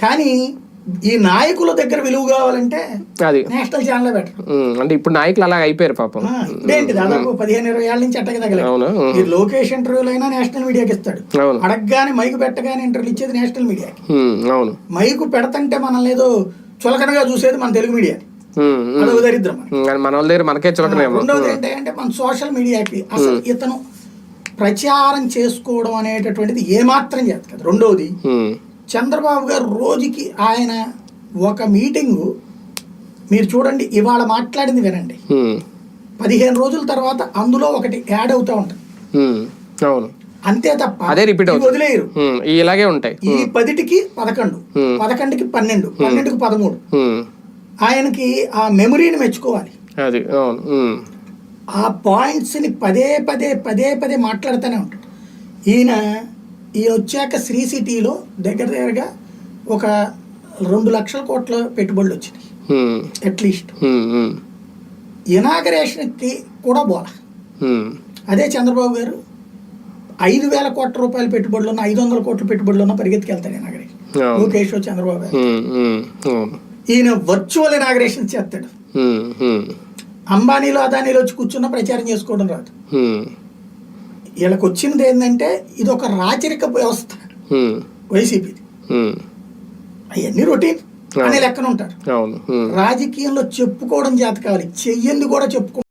కానీ ఈ నాయకుల దగ్గర విలువ కావాలంటే అది. నేషనల్ ఛానల్ బెటర్ అంటే ఇప్పుడు నాయకులు అలా అయిపోయారు పాపం. ఇదేంటి దాదాపు పదిహేను ఇరవై ఏళ్ళ నుంచి అట్టకి తగలేదు మీరు లోకేష్ ఇంటర్వ్యూలు అయినా నేషనల్ మీడియాకి ఇస్తాడు. అడగగానే మైకు పెట్టగానే ఇంటర్వ్యూ ఇచ్చేది నేషనల్ మీడియాకి. ఉమ్, అవును. మైకు పెడతంటే మనల్ని ఏదో చులకనగా చూసేది మన తెలుగు మీడియా. దరిద్రం. మన వాళ్ళ దగ్గర మనకే చులకనేమో రెండవది ఏంటంటే మన సోషల్ మీడియాకి అసలు ఇతను ప్రచారం చేసుకోవడం అనేటటువంటిది ఏమాత్రం రెండవది ఉమ్, చంద్రబాబు గారు రోజుకి ఆయన ఒక మీటింగు మీరు చూడండి ఇవాళ మాట్లాడింది వినండి. పదిహేను రోజుల తర్వాత అందులో ఒకటి యాడ్ అవుతూ ఉంటుంది. అవును. అంతే తప్ప అదే అవుతుంది. వదిలేయరు. ఇలాగే ఉంటాయి. ఈ పదిటికి పదకొండు. పదకొండుకి పన్నెండు పన్నెండుకి పదమూడు. ఆయనకి ఆ మెమరీని మెచ్చుకోవాలి. అది అవును. ఆ పాయింట్స్ని పదే పదే పదే పదే మాట్లాడుతూనే ఉంటాడు. ఈయన ఈయన వచ్చాక శ్రీ సిటీలో దగ్గర దగ్గరగా ఒక రెండు లక్షల కోట్ల పెట్టుబడులు వచ్చినాయి. అట్లీస్ట్. ఇనాగరేషన్కి కూడా ఉమ్, అదే చంద్రబాబు గారు ఐదు వేల కోట్ల రూపాయల పెట్టుబడులు ఉన్న ఐదు వందల కోట్ల పెట్టుబడులు ఉన్న పరిగెత్తుకెళ్తాడు ఇనాగరేషన్. లోకేష్ చంద్రబాబు గారు. ఈయన వర్చువల్ ఇనాగరేషన్ చేస్తాడు. అంబానీలో అదానీలో వచ్చి కూర్చున్న ప్రచారం చేసుకోవడం రాదు. వీళ్ళకి వచ్చినది ఏంటంటే ఇది ఒక రాచరిక వ్యవస్థ. వైసీపీది. అవన్నీ రొటీన్. అనే లెక్కన ఉంటారు. రాజకీయంలో చెప్పుకోవడం చేత కావాలి చెయ్యంది కూడా చెప్పుకో